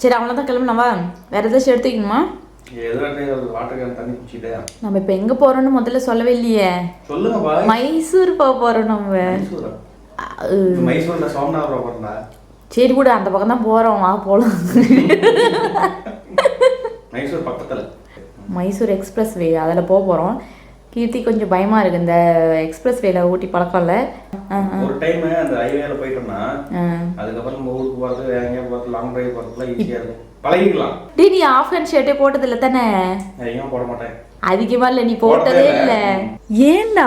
சரி அவ்வளோதான் கிளம்பலாமா வேற ஏதாச்சும் எடுத்துக்கணுமா? நம்ம இப்போ எங்கே போகிறோன்னு முதல்ல சொல்லவே இல்லையே. மைசூர் போக போகிறோம் நம்ம. சரி கூட அந்த பக்கம் தான் போகிறோம் வா போகலாம் மைசூர் பக்கத்துல. மைசூர் எக்ஸ்பிரஸ் வே அதில் போக போகிறோம் கீர்த்தி கொஞ்சம் பயமாக இருக்குது இந்த எக்ஸ்பிரஸ் வேல ஊட்டி பழக்கம் இல்லை ஒரு டைம் அந்த ஹைவேல போயிட்டோம்னா அதுக்கப்புறம் நம்ம ஊருக்கு போறது எங்கேயா போறது லாங் டிரைவ் போறதுலாம் ஈஸியா இருக்கும். பழகிக்கலாம் டீ நீ ஆஃப் ஹேண்ட் ஷர்ட்டே போட்டதில்ல தானே? எங்கேயும் போட மாட்டேன். அதிகமா இல்லை நீ போட்டதே இல்லை. ஏன்டா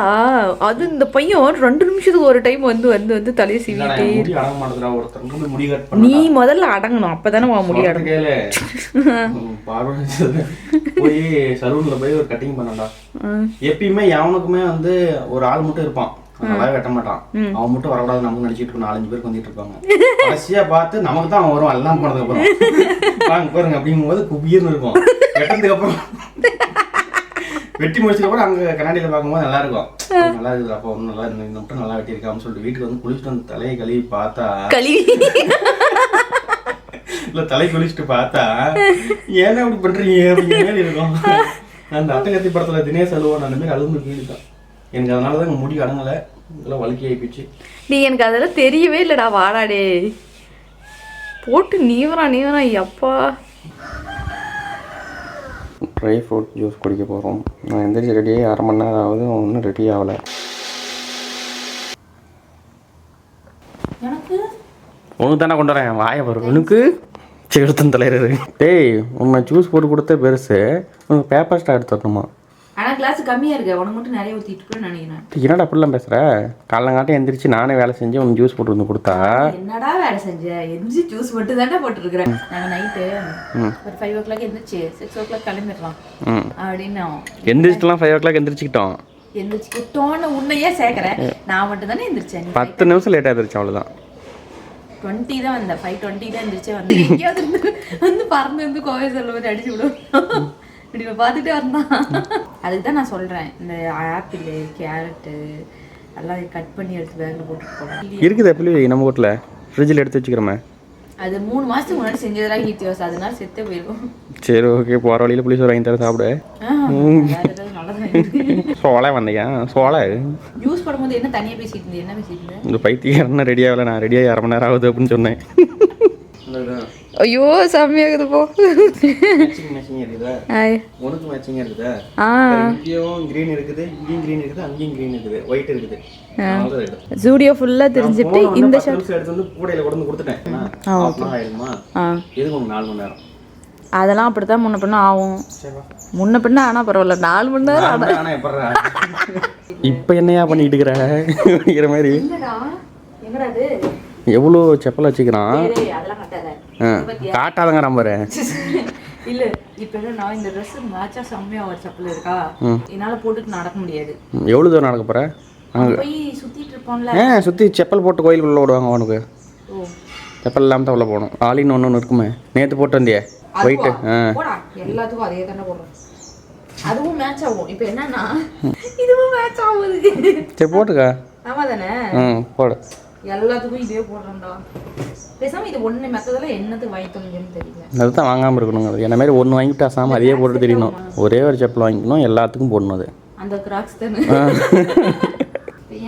அது இந்த பையன் ரெண்டு நிமிஷத்துக்கு ஒரு டைம் வந்து வந்து வந்து தலையை சீவிட்டே. அடங்க நீ முதல்ல அடங்கணும் அப்பதானே உன் முடி பார்வை போய் சலூன்ல போய் ஒரு கட்டிங் பண்ணடா எப்பயுமே எவனுக்குமே வந்து ஒரு ஆள் மட்டும் இருப்பான். நல்லா வெட்ட மாட்டான். அவன் மட்டும் வரக்கூடாது நமக்கு நடிச்சிட்டு இருக்கணும் நாலஞ்சு பேருக்கு வந்துட்டு இருப்பாங்க. கடைசியா பார்த்து நமக்கு தான் அவன் வரும் எல்லாம் போனதுக்கு அப்புறம். வாங்க பாருங்க அப்படிங்கும்போது குபியர்னு இருக்கும். வெட்டதுக்கு அப்புறம். வெட்டி முடிச்சதுக்கு அப்புறம் அங்க கண்ணாடியில பார்க்கும்போது நல்லா இருக்கும் நல்லா இருக்குது அப்போ ஒன்றும் நல்லா இருந்து மட்டும் நல்லா வெட்டியிருக்கான்னு சொல்லிட்டு வீட்டுக்கு வந்து குளிச்சுட்டு வந்து தலையை கழுவி பார்த்தா கழுவி. இல்ல தலை குளிச்சுட்டு பார்த்தா ஏன்னா இப்படி பண்றீங்க? அப்படிங்கிற மாதிரி இருக்கும். அந்த அட்டகத்தி படத்துல தினேஷ் அழுவான் அந்த மாதிரி அழுந்து ஃபீல் தான் எனக்கு அதனால தான் முடி அடங்கலை. இதெல்லாம் வலிக்கி ஆயிப்போச்சு. நீ எனக்கு அதெல்லாம் தெரியவே இல்லடா வாடாடே போட்டு நீவரா நீவரா எப்பா ட்ரை ஃப்ரூட் ஜூஸ் குடிக்க போகிறோம் நான் எந்திரிச்சு ரெடியாகி அரை மணி நேரம் ஆகுது ஒன்றும் ரெடி ஆகலை. எனக்கு? உனக்கு தானே கொண்டு வரேன். வாய வரும் உனக்கு? செலுத்தன் தலைவர். டேய் உன்னை ஜூஸ் போட்டு கொடுத்த பெருசு. உனக்கு பேப்பர் ஸ்டார் எடுத்து வரணுமா ஆனா கிளாஸ் கம்மியா இருக்கு. உனக்கு மட்டும் நிறைய போய் நினைக்கிறேன் என்னடா அப்படிலாம் பேசுகிற காலங்காட்டம் எந்திரிச்சு நானே வேலை செஞ்சு உனக்கு ஜூஸ் போட்டு வந்து கொடுத்தா? என்னடா வேலை செஞ்ச? எந்திரிச்சு ஜூஸ் மட்டும் தானே போட்டுருக்குறேன். நாங்கள் நைட்டு ஒரு ஃபைவ் ஓ கிளாக் எந்திரிச்சு சிக்ஸ் ஓ கிளாக் கிளம்பிடலாம் அப்படின்னு எந்திரிச்சிட்டுலாம் ஃபைவ் ஓ கிளாக் எந்திரிச்சிக்கிட்டோம். எந்திரிச்சு டோன்னு உன்னையே சேர்க்குறேன். நான் மட்டும் தானே எந்திரிச்சேன். பத்து நிமிஷம் லேட்டாக எந்திரிச்சு அவ்வளோதான் டுவெண்ட்டி தான் வந்தேன். ஃபைவ் டுவெண்ட்டி தான் எந்திரிச்சே வந்து எங்கேயாவது இருந்து வந்து பறந்து வந்து கோவை செல்ல மாதிரி அடிச்சு விடுவோம். இப்படி பார்த்துட்டே வந்தான் அதுக்கு தான் நான் சொல்கிறேன் இந்த ஆப்பிள் கேரட்டு எல்லாம் கட் பண்ணி எடுத்து பேக்கில் போட்டுட்டு போனேன் இருக்குது எப்படி நம்ம வீட்டில் ஃப்ரிட்ஜில் எடுத்து வச்சுக்கிறோமே. அது மூணு மாதத்துக்கு முன்னாடி செஞ்சதெல்லாம் கீர்த்தி வாசம் அதனால செத்தே போயிருக்கும் சரி ஓகே போகிற வழியில் புளிசோறு வாங்கி தர சாப்பிடு. சோளை வந்தையா? சோளை. யூஸ் பண்ணும்போது என்ன தனியாக பேசிட்டு இருந்தீங்க என்ன பேசிட்டு இருந்தேன் இந்த பைத்தியம் ரெடி ஆகலை நான் ரெடியாகி அரை மணி நேரம் ஆகுது அப்படின்னு சொன்னேன். ஐயோ செம்மையாகுது போ. ஆய். உனக்கு மேட்சிங் இருக்குதா? ஆ. இங்கேயும் கிரீன் இருக்குது இங்கேயும் கிரீன் இருக்குது அங்கேயும் கிரீன் இருக்குது. ஒயிட் இருக்குது. ஜூடியோ ஃபுல்லாக தெரிஞ்சுட்டு இந்த நிமிஷம் எடுத்து வந்து கூடையில கொண்டு கொடுத்துட்டேன். ஆயிடுமா? ஆ. எதுக்கு உங்களுக்கு நாலு மணி நேரம்? அதெல்லாம் அப்படித்தான் முன்ன பின்ன ஆகும். முன்ன பின்ன ஆனால் பரவாயில்ல நாலு மணி நேரம் ஆனா? இப்ப என்னையா பண்ணிட்டு இருக்கிற? அப்படிங்கிற மாதிரி. எவ்வளோ செப்பல் வச்சுக்கிறான் டேய், அதெல்லாம் கட்டாத ஆ, காட்டாதங்க நம்பரு இல்ல இப்ப என்னன்னா இந்த ட்ரெஸ் மேட்சா செம்மையா செப்பல் இருக்கா? என்னால போட்டுட்டு நடக்க முடியாது. எவ்வளோ தூரம் நடக்க போற? போய் சுத்திட்டு இருப்போம்ல. ஏ சுற்றி செப்பல் போட்டு கோயிலுக்குள்ள விடுவாங்க அவனுக்கு. ஓ. செப்பல் இல்லாமல் தான் உள்ள போகணும். ஆலின்னு ஒன்று ஒன்று இருக்குமே. நேற்று போட்டு வந்தியே ஒயிட்டு ஆ. எல்லாத்துக்கும் அதே தானே போடுறோம். அதுவும் மேட்ச் ஆகும். இப்போ என்னன்னா இதுவும் மேட்ச் ஆகுது. சரி போட்டுக்கா. ஆமா தானே ம் போடு. எல்லாத்துக்கும் இதே போடுறோம்டா பேசாம இது ஒண்ணு மெத்ததெல்லாம் என்னத்துக்கு வாங்கி தந்தீங்கன்னு தெரியல. அதுதான் வாங்காமல் இருக்கணுங்கிறது. என்ன மாதிரி ஒன்று வாங்கிட்டு அசாமல் அதையே போட்டு தெரியணும். ஒரே ஒரு செப்பல் வாங்கிக்கணும் எல்லாத்துக்கும் போடணும் அது. அந்த கிராக்ஸ் தானே.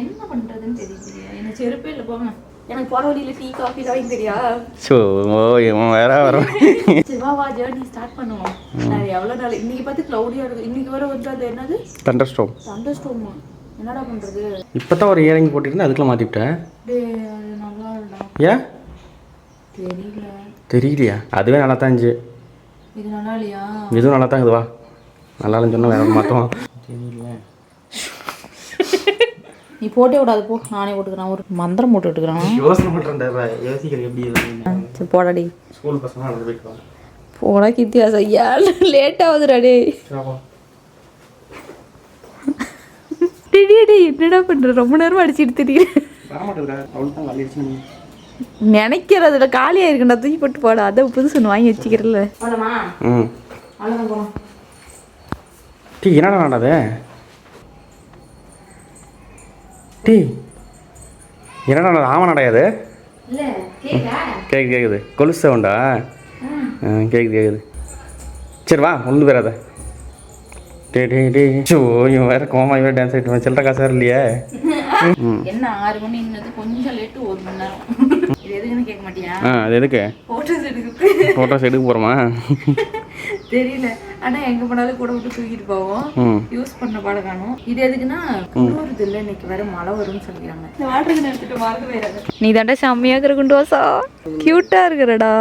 என்ன பண்றதுன்னு தெரியலையே. எனக்கு செருப்பே இல்லை போங்க. எனக்கு போற வழியில டீ காஃபி தான் தெரியா? ஸோ இவன் வேற வரும் சரி வா வா ஜேர்னி ஸ்டார்ட் பண்ணுவோம் நான் எவ்வளவு நாள்? இன்னைக்கு பார்த்து க்ளௌடியா இருக்கு. இன்னைக்கு வர வந்து அது என்னது? தண்டர் ஸ்டோம் சண்டர் ஸ்டோமா என்னடா பண்றது? இப்போ தான் ஒரு இயரிங் போட்டிருந்தேன் அதுக்குள்ள மாற்றிவிட்டேன் நல்லா ஏன் தெரியல. தெரியலையா? அதுவே நல்லா தான் இருந்துச்சு. இது நல்லா இல்லையா? இதுவும் நல்லா தான் இருக்குது வா. நல்லா இல்லைன்னு சொன்னால் வேற மாட்டோம் நீ போட்டே விடாது போ. நானே போட்டுக்கிறேன். ஒரு மந்திரம் போட்டு விட்டுக்கிறேன். யோசனை பண்ணுறேன் யோசிக்கிறது எப்படி சரி போடாடி ஸ்கூல் பசங்க போடா கித்தியாசா ஏன் லேட் ஆகுதுடா டே டே என்னடா பண்ற? ரொம்ப நேரமா அடிச்சுட்டு திடீர்னு. வரமாட்டேங்கிறா அவளுக்கு தான் வலிச்சு நினைக்கிறதுல காலியா இருக்குண்டா தூக்கி போட்டு போடா. அதான் புதுசு ஒன்று வாங்கி போகலாம் டீ என்னடா நடது டீ. என்னடா நடது ஆமாம் நடையாது இல்லை கேக்கா கேக்கு கேட்குது கொலுசு ஆ. கேட்குது கேட்குது சரி வா ஒன்று பேராத. டே டே டே. ஷோ இவன் வேறு கோமா இவன் டான்ஸ் ஆகிட்டு சில்லற காசு வேறு இல்லையே. என்ன ஆறு மணி இன்னது கொஞ்சம் லேட்டு ஒரு மணி நேரம். இது எதுக்குன்னு கேட்க மாட்டியா? ஆ அது எதுக்கு? ஃபோட்டோஸ் எடுக்க. ஃபோட்டோஸ் எடுக்க போகிறோமா தெரியல. ஆனா எங்க போனாலும் கூட விட்டு தூக்கிட்டு போவோம். ம். யூஸ் பண்ண பாட காணும். இது எதுக்குன்னா இன்னைக்கு வேற மழை வரும்னு சொல்லிக்கிறாங்க இந்த வாட்டருக்கு எடுத்துட்டு மறந்து போயிடாது. நீ தாண்டா செம்மையா இருக்கிற குண்டோசா. கியூட்டா இருக்கிறடா.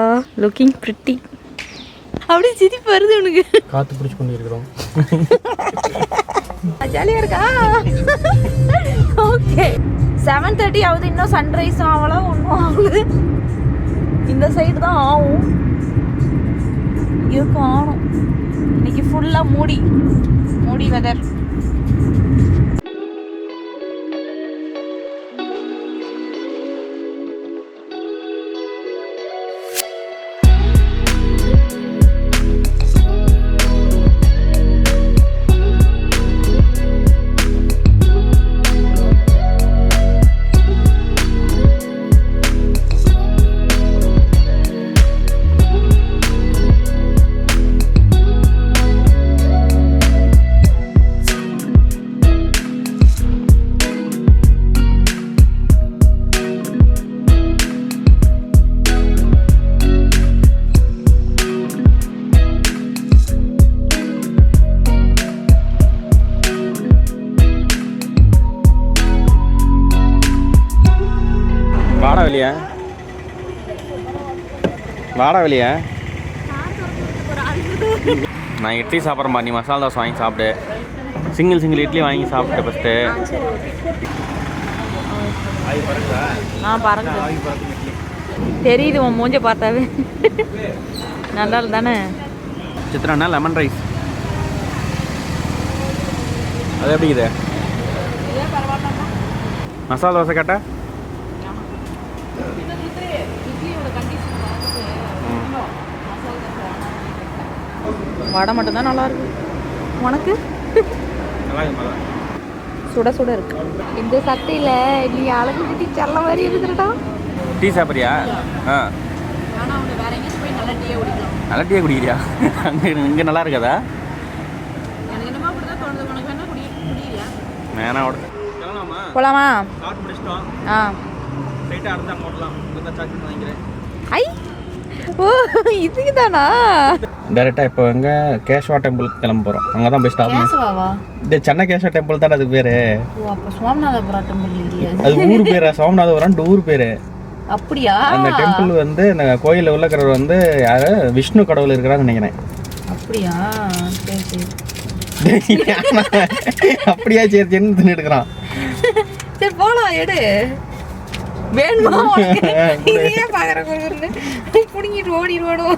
லுக்கிங் பிரிட்டி அப்படியே சிரிப்பு வருது உனக்கு. காற்று பிடிச்சி கொண்டு இருக்கிறோம் ஜாலியா இருக்கா? ஓகே செவன் தேர்ட்டி ஆகுது இன்னும் சன்ரைஸ் ஆகல ஒன்றும் ஆகுது இந்த சைடு தான் ஆகும். இருக்கும் ஆகணும் இன்னைக்கு ஃபுல்லாக மூடி. மூடி வெதர் வாடா வெளியே. நான் இட்லி சாப்பிட்றேன் நீ மசாலா தோசை வாங்கி சாப்பிடு. சிங்கிள் சிங்கிள் இட்லி வாங்கி சாப்பிட்டு ஃபஸ்ட்டு தெரியுது உன் மூஞ்ச பார்த்தாவே. நல்லா தானே? சித்ராண்ணா லெமன் ரைஸ் அது எப்படி இது? மசாலா தோசை கேட்டா வடை மட்டும்தான் நல்லா இருக்கு உனக்கு? சுட சுட இருக்கு. இந்த சட்டையில நீ அழகு குட்டி செல்ல மாதிரி இருக்குடா டீ சாப்பிட்றியா? ஆ. நல்லா டீயை குடிக்கிறியா? அங்கே இங்கே நல்லா இருக்காதா? வேணா கிளம்பலாமா? போலாமா? ஆ. ஐ! ஓ இதுக்கு தானா டேரெக்டாக இப்போ எங்கே கேஷ்வா டெம்பிளுக்கு கிளம்ப போகிறோம் அங்கே தான் போய் ஸ்டாப் கேசவாவா? இந்த சென்னை கேஷ்வா டெம்பிள் தானே அதுக்கு பேர்? ஓ அப்ப சுவாமிநாதபுரா டெம்பிள் இல்லையா. அது ஊர் பேர் சோமநாதபுரம் ஊர் பேர். அப்படியா? அந்த டெம்பிள் வந்து இந்த கோயிலில் உள்ளக்கிறவர் வந்து யாரு? விஷ்ணு கடவுள் இருக்கிறான்னு நினைக்கிறேன். அப்படியா? சரி சரி. அப்படியா சரி சரின்னு தின்னு எடுக்கிறான். சரி போலாம் எடு. வேணுமா? இதையே பாக்குற குருன்னு புடுங்கிட்டு ஓடிடுவானோ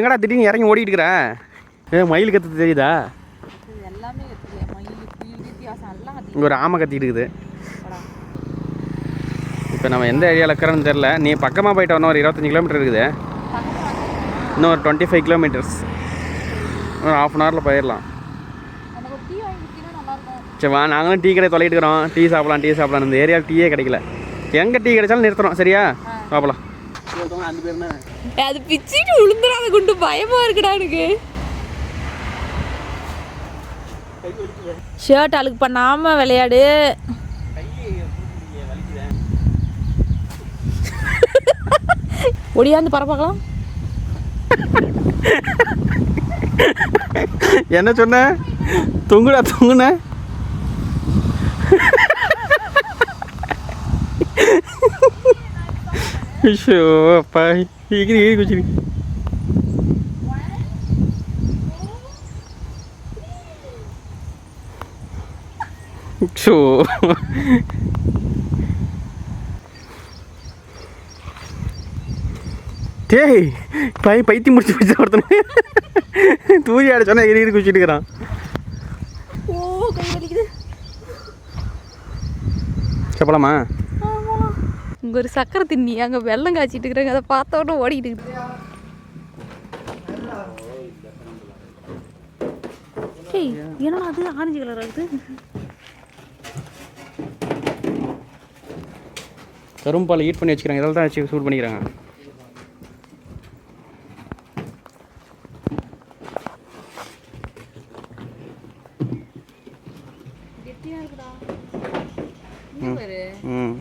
எங்கடா திடீர்னு இறங்கி ஓடிட்டு இருக்கிற ஏ மயில் கத்து தெரியுதா? இங்கே ஒரு ஆமை கத்திட்டு இருக்குது. இப்போ நம்ம எந்த ஏரியாவில் இருக்கிறோன்னு தெரில நீ பக்கமாக போயிட்டு வரணும். ஒரு இருபத்தஞ்சி கிலோமீட்டர் இருக்குது. இன்னும் ஒரு டுவெண்ட்டி ஃபைவ் கிலோமீட்டர்ஸ் ஒரு ஆஃப் அன் ஹவரில் போயிடலாம். எனக்கு ஒரு டீ வாங்கி கொடுத்தீங்கன்னா நல்லா இருக்கும். சரி வா நாங்களும் டீ கடை தொலைட்டு இருக்கிறோம். டீ சாப்பிடலாம் டீ சாப்பிடலாம். இந்த ஏரியாவில் டீயே கிடைக்கல. எங்கே டீ கிடைச்சாலும் நிறுத்துறோம் சரியா? சாப்பிடலாம் அது பிச்சுட்டு விழுந்துடாத குண்டு. பயமா இருக்குடா எனக்கு. ஷர்ட் அழுக்கு பண்ணாம விளையாடு. ஒடியாந்து பார்க்கலாம். என்ன சொன்ன? தொங்குடா தொங்குன. ஐயோ அப்பா இகிரி இகிரி குச்சிரி ஷோ டேய் பை பைத்தி முடிச்சு போச்சு ஒருத்தனை. தூரி ஆட சொன்னா எகிரி எகிரி குச்சிட்டு இருக்கிறான். ஓ கை வலிக்குது. செப்பலாமா இங்க ஒரு சக்கரை திண்ணி அங்க வெள்ளம் காய்ச்சிட்டு இருக்கிறாங்க. அதை பார்த்த உடனே ஓடிக்கிட்டு. ஏய் என்னடா அது? ஆரஞ்சு கலர் ஆகுது கரும்பால் ஹீட் பண்ணி வச்சுக்கிறாங்க. இதெல்லாம் தான் வச்சு சூட் பண்ணிக்கிறாங்க கெட்டியா இருக்குடா இங்க பாரு ம்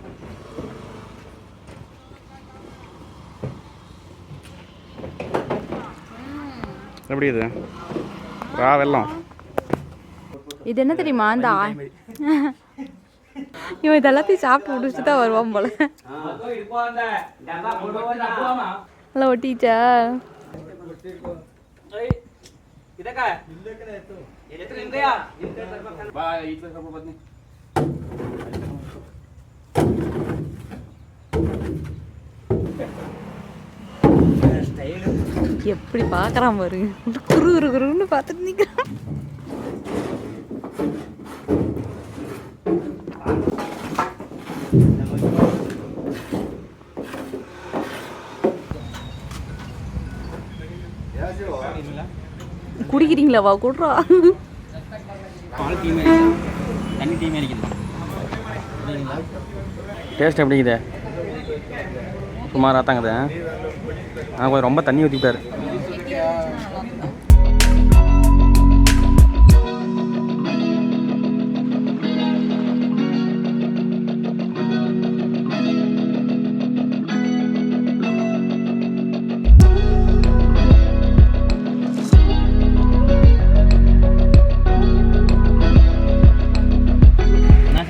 எப்படி இது? ரா வெள்ளம் இது என்ன தெரியுமா? இந்த ஆ- இவன் இதெல்லாத்தையும் சாப்பிட்டு முடிச்சுட்டு தான் வருவான் போல. நல்லா ஒட்டிச்சா எப்படி பார்க்குறான் பாரு. குரு குரு குருன்னு பார்த்துட்டு நிற்கிறான் குடிக்கிறீங்களா வா குடுறா. டேஸ்ட் எப்படிங்குது சுமாராக தாங்குது. ஆனால் கொஞ்சம் ரொம்ப தண்ணி ஊற்றிட்டாரு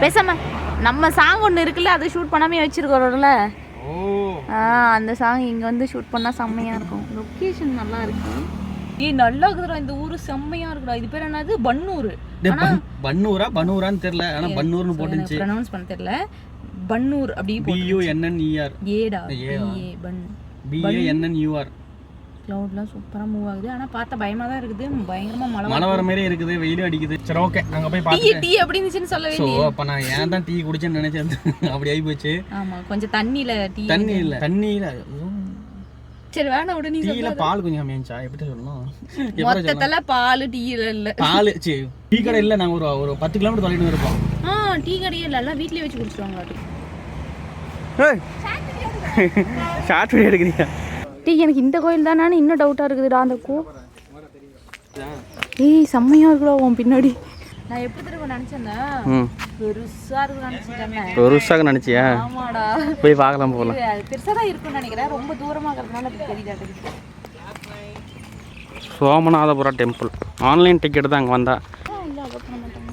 பேசாம நம்ம சாங் ஒன்று இருக்குல்ல அது ஷூட் பண்ணாமே வச்சிருக்கிறோம்ல. அந்த சாங் இங்க வந்து ஷூட் பண்ணா செம்மையா இருக்கும். லொகேஷன் நல்லா இருக்கு. ஏய் நல்லா இருக்குதுடா இந்த ஊரு செம்மையா இருக்குடா. இது பேர் என்னது? பன்னூர். பன்னூரா பன்னூரான்னு தெரியல. ஆனால் பன்னூர்னு போட்டுச்சு ப்ரொனவுன்ஸ் பண்ண தெரியல. பன்னூர் அப்படி பியூஎன்என்இஆர் ஏடா ஏவா? ஏ பன் பிஏஎன்என்யூஆர் க்ளவுட்லாம் சூப்பரா மூவ் ஆகுது. ஆனா பார்த்தா பயமா தான் இருக்குது. பயங்கரமா மழை மழை வர மாதிரி இருக்குது. வெயிலும் அடிக்குது. சரி ஓகே நாங்கள் போய் டீ பார்த்துட்டு. டீ அப்படி இருந்துச்சுன்னு சொல்லவே ஸோ அப்போ நான் ஏன் தான் டீ குடிச்சேன்னு நினைச்சேன். அப்படி ஆகி போச்சு ஆமா கொஞ்சம் தண்ணியில டீ தண்ணி இல்லை. தண்ணியில் சரி வேணாம் விட நீ டீயில் பால் கொஞ்சம் கம்மியாச்சா எப்படி சொல்லணும்? மொத்தத்துல பால் டீ இல்ல. பால் சரி. டீ கடை இல்லை நாங்கள் ஒரு ஒரு பத்து கிலோமீட்டர் தொலைட்டு இருப்போம். ஆ டீ கடையே இல்ல. எல்லாம் வீட்லயே வச்சு குடிச்சிருவாங்க ஷார்ட் வீடியோ எடுக்கிறீங்க டீ எனக்கு இந்த கோயில் தானே இன்னும் டவுட்டா இருக்குதுடா அந்த கோ ஏய் செம்மையா இருக்குடா உன் பின்னாடி. நான் எப்படி திரும்ப நினைச்சேன்னா ம். பெருசா இருக்கு நினைச்சிட்டேன். வருஷம் நினச்சியா? ஆமாடா. போய் பார்க்கலாம் போகலாம் இது அது பெருசா தான் இருக்கும்னு நினைக்கிறேன். ரொம்ப தூரமா இருக்கிறதுனால அது தெரியல சோமநாதபுரம் டெம்பிள் ஆன்லைன் டிக்கெட் தான் அங்கே வந்தா இல்ல அபோட் பண்ண மாட்டாங்க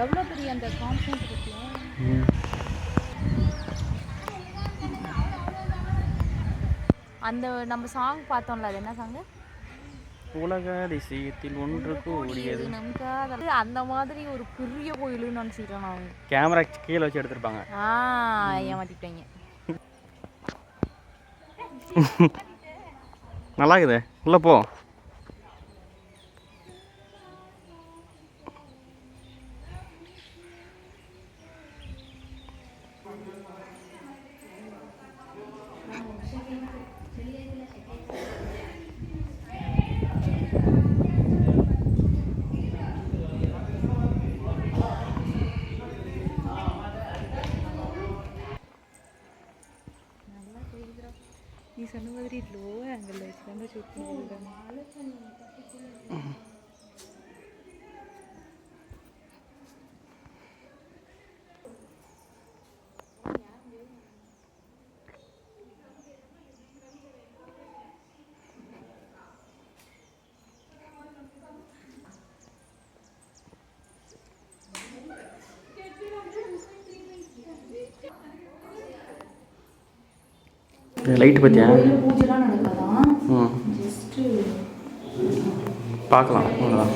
எவ்வளோ பெரிய அந்த காம்பவுண்ட் இருக்கு அந்த நம்ம சாங் பார்த்தோம்ல அது என்ன சாங் உலக அதிசயத்தில் ஒன்று கூடியது நமக்கு அந்த மாதிரி ஒரு பெரிய கோயிலுன்னு நினச்சிக்கிட்டேன் நான். கேமரா கீழே வச்சு எடுத்திருப்பாங்க. ஆ ஏமாத்திட்டாங்க. நல்லா இருக்குது உள்ளே போ. லைட் பற்றியா பார்க்கலாம். அவ்வளோதான்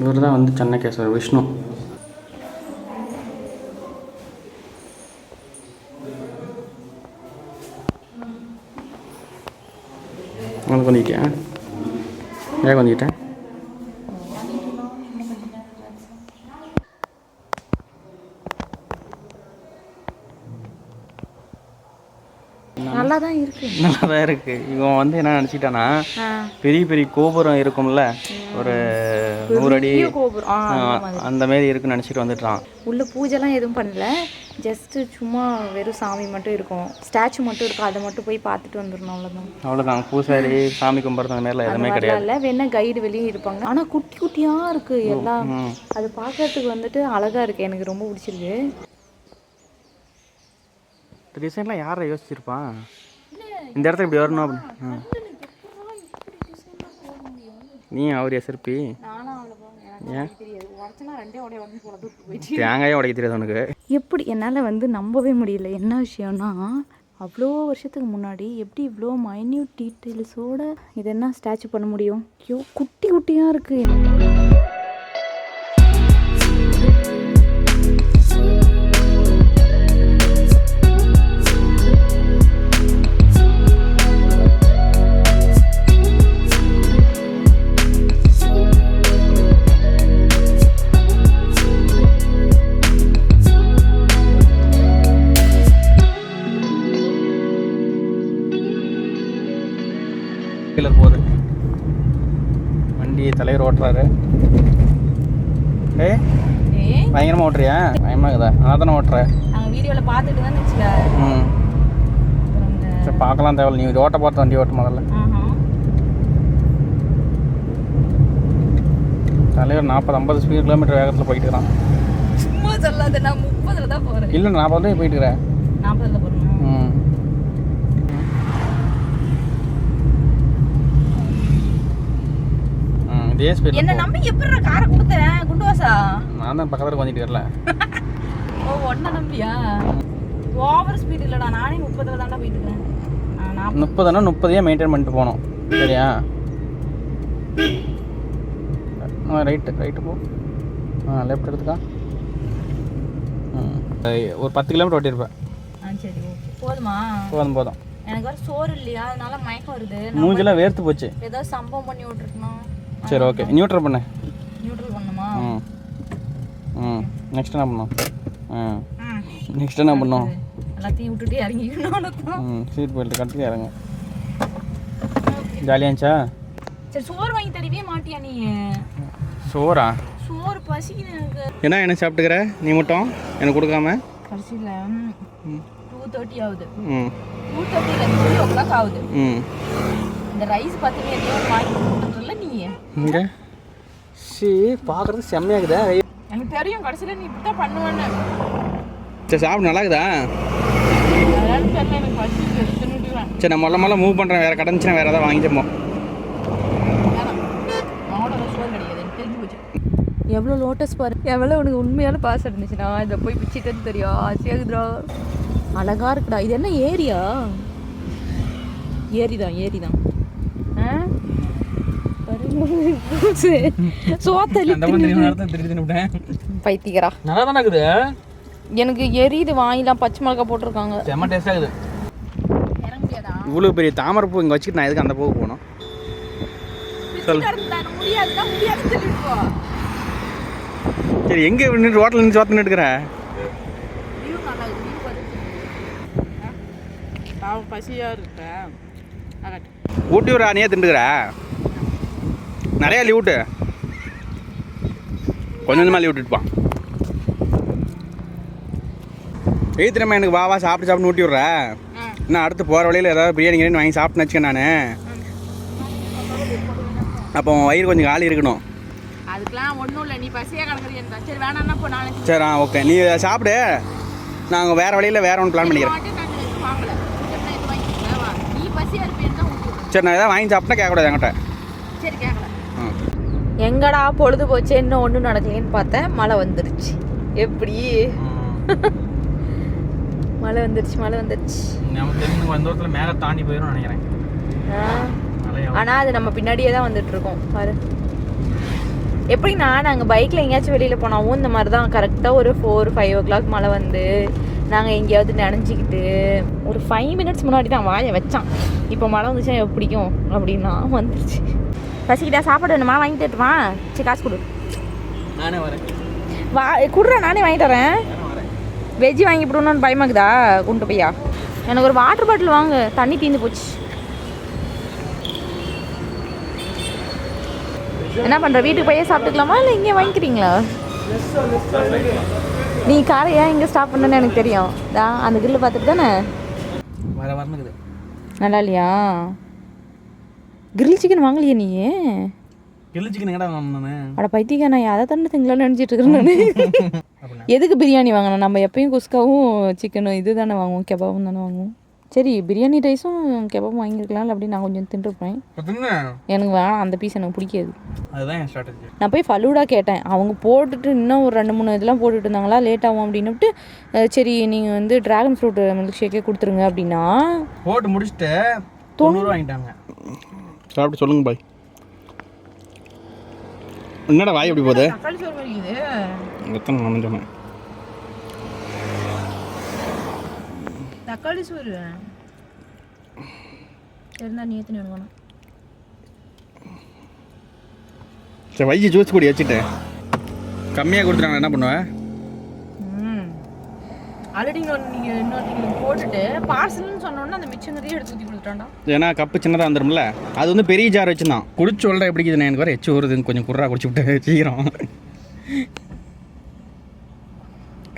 இவர் தான் வந்து சென்னகேஸ்வரர் விஷ்ணு. உனக்கு வந்துக்கிட்டியா ஏன் வந்துக்கிட்டேன் நல்லா தான் இருக்கு இருக்குது இவன் வந்து என்ன நினச்சிட்டானா பெரிய பெரிய கோபுரம் இருக்கும்ல ஒரு நூறு அடி அந்த மாதிரி. இருக்குன்னு நினச்சிட்டு வந்துட்டான். உள்ள பூஜைலாம் எதுவும் பண்ணல. ஜஸ்ட் சும்மா வெறும் சாமி மட்டும் இருக்கும். ஸ்டாச்சு மட்டும் இருக்கும் அதை மட்டும் போய் பார்த்துட்டு வந்துடணும் அவ்வளோதான் அவ்வளோதான் பூசாரி சாமி கும்பிட்றது அந்த மாதிரிலாம் எதுவுமே கிடையாது. வேணா கைடு வெளியே இருப்பாங்க. ஆனா குட்டி குட்டியா இருக்கு எல்லாம். அது பார்க்கறதுக்கு வந்துட்டு அழகா இருக்கு. எனக்கு ரொம்ப பிடிச்சிருக்கு. டிசைன்லாம் யாரை யோசிச்சிருப்பான்? இந்த இடத்துல இப்படி வரணும் அப்படின்னு. ஆ. நீ அவர் எசர்பி தேங்காயே உடைக்க தெரியாது உனக்கு. எப்படி என்னால் வந்து நம்பவே முடியல. என்ன விஷயம்னா அவ்வளோ வருஷத்துக்கு முன்னாடி எப்படி இவ்வளோ மைன்யூட் டீட்டெயில்ஸோட இது என்ன ஸ்டாச்சு பண்ண முடியும்? ஐயோ குட்டி குட்டியாக இருக்குது ஓட்டுறாரு. ஏய் பயங்கரமாக ஓட்டுறியா? பயமாக இருக்குதா நான் தானே ஓட்டுறேன். நாங்கள் வீடியோவில் பார்த்துட்டு ம். சரி பார்க்கலாம் தேவையில்ல. நீ ஓட்ட பார்த்து வண்டி ஓட்டு முதல்ல. தலைவர் நாற்பது ஐம்பது ஸ்பீட் கிலோமீட்டர் வேகத்தில் போயிட்டு சும்மா சொல்லாத நான் முப்பதில் தான் போகிறேன் இல்லை நாற்பது தான் போயிட்டு இருக்கிறேன். நாற்பதில் போகிறேன் ம். இதே ஸ்பீட் என்ன நம்பி எப்படி காரை கொடுத்தேன்? குண்டுவாசா நான் தான் பக்கத்தில் வந்துட்டு வரல. ஓ ஒன்றை நம்பியா? ஓவர் ஸ்பீட் இல்லைடா. நானே முப்பதில் தாண்டா போயிட்டு இருக்கேன். முப்பதுனா முப்பதையே மெயின்டைன் பண்ணிட்டு போகணும். சரியா? ஆ ரைட்டு ரைட்டு போ. ஆ லெஃப்ட் எடுத்துக்கா. ஒரு பத்து கிலோமீட்டர் ஓட்டியிருப்பேன். சரி போதுமா? போதும் போதும். எனக்கு வர சோறு இல்லையா? அதனால மயக்கம் வருது. நான் மூஞ்செல்லாம் வேர்த்து போச்சு. ஏதோ சம்பவம் பண்ணி விட்டுருக்கணும். சரி ஓகே நியூட்ரல் பண்ணு. நியூட்ரல் பண்ணுமா ம். ம். நெக்ஸ்ட் என்ன பண்ணோம்? ம். நெக்ஸ்ட் என்ன பண்ணோம்? எல்லாத்தையும் விட்டுட்டு இறங்கிக்கணும் ம். சீட் பெல்ட் கட்டி இறங்க. ஜாலியாக இருந்துச்சா? சரி சோறு வாங்கி தரவே மாட்டியா நீ? சோறா? சோறு பசிக்குது எனக்கு. என்ன என்ன சாப்பிட்டுக்கிற? நீ மட்டும்? எனக்கு கொடுக்காம? கடைசியில் டூ தேர்ட்டி ஆகுது. ம். Two thirty three o'clock ஆகுது. ம். இந்த ரைஸ் பற்றி எதையோ வாங்கி நீ. இங்கே? சி பார்க்குறதுக்கு செம்மையாகுதா எனக்கு தெரியும் கடைசியில் நீ இப்படி தான் பண்ணுவேன்னு. சரி சாப்பிடு நல்லா இருக்குதா சரி நான் மொல்ல மொல்ல மூவ் பண்ணுறேன் வேறு கடைஞ்சினா வேறு ஏதாவது போச்சு. எவ்வளோ லோட்டஸ் பாரு. எவ்வளோ உனக்கு உண்மையான பாஸ் இருந்துச்சுன்னா இதை போய் பிச்சுட்டேன்னு தெரியும். ஆசையாகுதுடா அழகா இருக்குடா. இது என்ன ஏரியா? ஏரி தான் ஏரி தான் பைத்தியரா நல்லா தானே இருக்குது? எனக்கு எரியுது வாங்கிலாம் பச்சை மிளகா போட்டிருக்காங்க. செம்ம டேஸ்ட்டாக இருக்குது. இவ்வளோ பெரிய தாமரை பூ இங்கே வச்சுட்டு நான் எதுக்கு அந்த பூவுக்கு போகணும்? சொல் போ சரி எங்கே நின்று ரோட்டில் நின்று சோத்து நிட்டுக்கிறேன் வியூ நல்லா இருக்கு வியூ பாரு பாவம் பசியா இருக்கேன் ஊட்டி ஒரு அணியாக திண்டுக்கிற நிறையா லீவ் விட்டு. கொஞ்சம் கொஞ்சமாக லீவ் விட்டுட்டுப்பான் எழுத்துறமா எனக்கு வா வா சாப்பிட்டு சாப்பிட்டு ஊட்டி விட்ற. நான் அடுத்து போகிற வழியில் ஏதாவது பிரியாணி கிரியாணி வாங்கி சாப்பிட்டுன்னு வச்சுக்கேன் நான். அப்போ வயிறு கொஞ்சம் காலி இருக்கணும். அதுக்கெல்லாம் ஒன்றும் இல்லை நீ பசியா கிடக்குறீங்க சரி வேணாம்னா இப்போ நாளைக்கு. சரி ஆ ஓகே நீ சாப்பிடு. நாங்கள் வேறு வழியில் வேறு ஒன்று பிளான் பண்ணிக்கிறேன். சரி நான் எதாவது வாங்கி சாப்பிட்டா கேட்கக்கூடாது என்கிட்ட. சரி எங்கடா பொழுது போச்சு இன்னும் ஒன்றும் நடக்கலைன்னு பார்த்தேன். மழை வந்துருச்சு. எப்படி? மழை வந்துருச்சு மழை வந்துருச்சு. நம்ம மேலே தாண்டி போயிடும் நினைக்கிறேன். ஆ. மழையா? ஆனா அது நம்ம பின்னாடியே தான் வந்துட்டு இருக்கோம் பாரு எப்படின்னா நாங்கள் பைக்கில் எங்கேயாச்சும் வெளியில் போனாவும் இந்த மாதிரி தான். கரெக்டாக ஒரு ஃபோர் ஃபைவ் ஓ கிளாக் மழை வந்து நாங்கள் எங்கேயாவது நினைஞ்சிக்கிட்டு ஒரு ஃபைவ் மினிட்ஸ் முன்னாடி தான் வாயை வச்சான். இப்போ மழை வந்துச்சுன்னா பிடிக்கும் அப்படின்னா வந்துருச்சு. பசிக்கிட்டா சாப்பாடு வேணுமா? வாங்கி தட்டுமா சரி காசு கொடு. நானே வரேன். வா குடுறா நானே வாங்கிட்டு வரேன். வெஜ்ஜி வாங்கி போடணும்னு பயமாக்குதா கொண்டு போய்யா. எனக்கு ஒரு வாட்டர் பாட்டில் வாங்க. தண்ணி தீர்ந்து போச்சு. என்ன பண்ற? வீட்டுக்கு போய் சாப்பிட்டுக்கலாமா? இல்லை இங்கே வாங்கிக்கிறீங்களா? நீ காரை ஏன் இங்கே ஸ்டாப் பண்ணன்னு எனக்கு தெரியும். தா அந்த கிரில் பார்த்துட்டு தானே? வர வரணுக்குது நல்லா இல்லையா? கிரில் சிக்கன் வாங்கலையே நீ கில்லி சிக்கன் கடை வாங்கினேன் அட பைத்தியக்கா நான் அதை தானே திங்கலாம்னு நினச்சிட்டு இருக்கிறேன் நான். எதுக்கு பிரியாணி வாங்கணும்? நம்ம எப்பயும் குஸ்காவும் சிக்கனும் இது தானே வாங்குவோம் கெபாபும் தானே வாங்குவோம். சரி பிரியாணி ரைஸும் கெபாபும் வாங்கியிருக்கலாம் அப்படி நான் கொஞ்சம் தின்றுப்பேன் எனக்கு வேணாம் அந்த பீஸ் எனக்கு பிடிக்காது. அதுதான் நான் போய் ஃபலூடா கேட்டேன். அவங்க போட்டுட்டு இன்னும் ஒரு ரெண்டு மூணு இதெல்லாம் போட்டுட்டு இருந்தாங்களா லேட் ஆகும் அப்படின்னுட்டு சரி நீங்கள் வந்து டிராகன் ஃப்ரூட் மில்க் ஷேக்கே கொடுத்துருங்க அப்படின்னா போட்டு முடிச்சுட்டு தொண்ணூறு வாங்கிட்டாங்க. சாப்பிட்டு சொல்லுங்க பாய். என்னடா வாய் எப்படி போகுது? எத்தனை நான் சொன்னேன். தக்காளி சோறு. இருந்தா நீ எத்தனை வேணும் சரி வைஜி ஜூஸ் குடி வச்சுட்டேன் கம்மியாக கொடுத்துட்டாங்க என்ன பண்ணுவேன் ஆல்ரெடி நீங்கள் இன்னொரு நீங்கள் போட்டுட்டு பார்சல்னு சொன்னோன்னே அந்த மிச்சம் நிறைய எடுத்து ஊற்றி கொடுத்துட்டான்டா ஏன்னா கப்பு சின்னதாக வந்துடும்ல அது வந்து பெரிய ஜார் வச்சுருந்தான் குடிச்சு சொல்கிற எப்படி இருக்குதுண்ணே எனக்கு வர எச்சு வருது கொஞ்சம் குர்ரா குடிச்சு விட்டு சீக்கிரம்.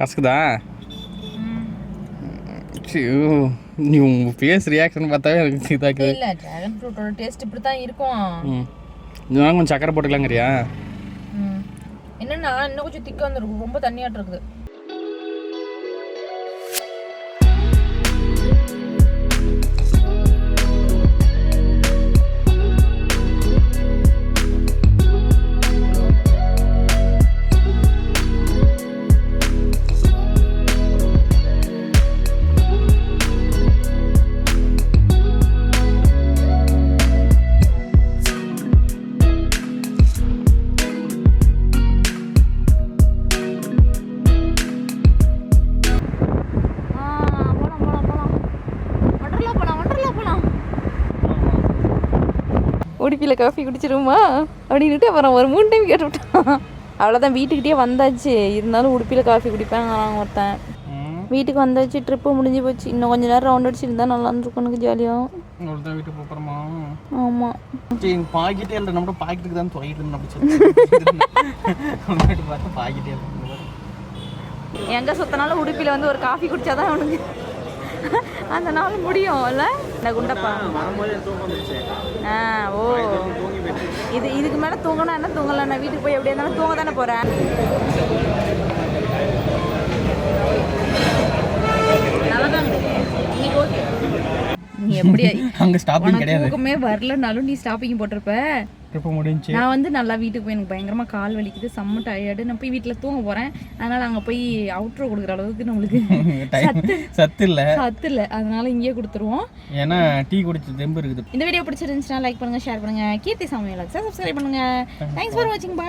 கசக்குதா? நீ உங்கள் ஃபேஸ் ரியாக்ஷன் பார்த்தாவே எனக்கு இதாக்குது. இல்லை ட்ராகன் ஃப்ரூட்டோட டேஸ்ட் இப்படி தான் இருக்கும். இதெல்லாம் கொஞ்சம் சக்கரை போட்டுக்கலாங்கிறியா? என்னன்னா இன்னும் கொஞ்சம் திக்காக வந்துருக்கும். ரொம்ப தண்ணியாட்டு இருக்குது. காஃபி குடிச்சிருமா அப்படின்னுட்டு அப்புறம் ஒரு மூணு டைம் கேட்டு விட்டான் அவ்வளோதான் வீட்டுக்கிட்டே வந்தாச்சு. இருந்தாலும் உடுப்பியில் காஃபி குடிப்பேன் ஒருத்தன். வீட்டுக்கு வந்தாச்சு ட்ரிப்பு முடிஞ்சு போச்சு. இன்னும் கொஞ்ச நேரம் ரவுண்ட் அடிச்சு இருந்தால் நல்லா இருந்திருக்கும் எனக்கு ஜாலியாக வீட்டுக்கு போகிறோமா ஆமாம் சரி பாக்கெட்டே இல்லை நம்ம பாக்கெட்டுக்கு தான் துவைக்கிட்டு சொல்லி பார்த்து பாக்கெட்டே இல்லை எங்கே சுத்தனாலும் உடுப்பியில் வந்து ஒரு காஃபி குடிச்சாதான் அவனுக்கு அந்த நாள் முடியும் இல்ல இந்த குண்டப்பா ஆ ஓ. இது இதுக்கு மேலே தூங்கினா என்ன தூங்கல? நான் வீட்டுக்கு போய் எப்படியா இருந்தாலும் தூங்க தானே போகிறேன் நீ எப்படியா அங்கே ஸ்டாப்பிங் கிடையாது. வரலனாலும் நீ ஸ்டாப்பிங் போட்டிருப்ப. ட்ரிப்பு முடிஞ்சு. நான் வந்து நல்லா வீட்டுக்கு போய் எனக்கு பயங்கரமா கால் வலிக்குது செம்ம டயர்டு நான் போய் வீட்டில் தூங்க போறேன். அதனால அங்கே போய் அவுட்ரோ கொடுக்குற அளவுக்கு நம்மளுக்கு சத்து இல்லை. சத்து இல்லை. அதனால இங்கேயே கொடுத்துருவோம். ஏன்னா டீ குடிச்ச தெம்பு இருக்குது. இந்த வீடியோ பிடிச்சிருந்துச்சுன்னா லைக் பண்ணுங்க ஷேர் பண்ணுங்க. கீர்த்தி சமையல் சப்ஸ்கிரைப் பண்ணுங்க. தேங்க்ஸ் ஃபார் வாட்சிங் பா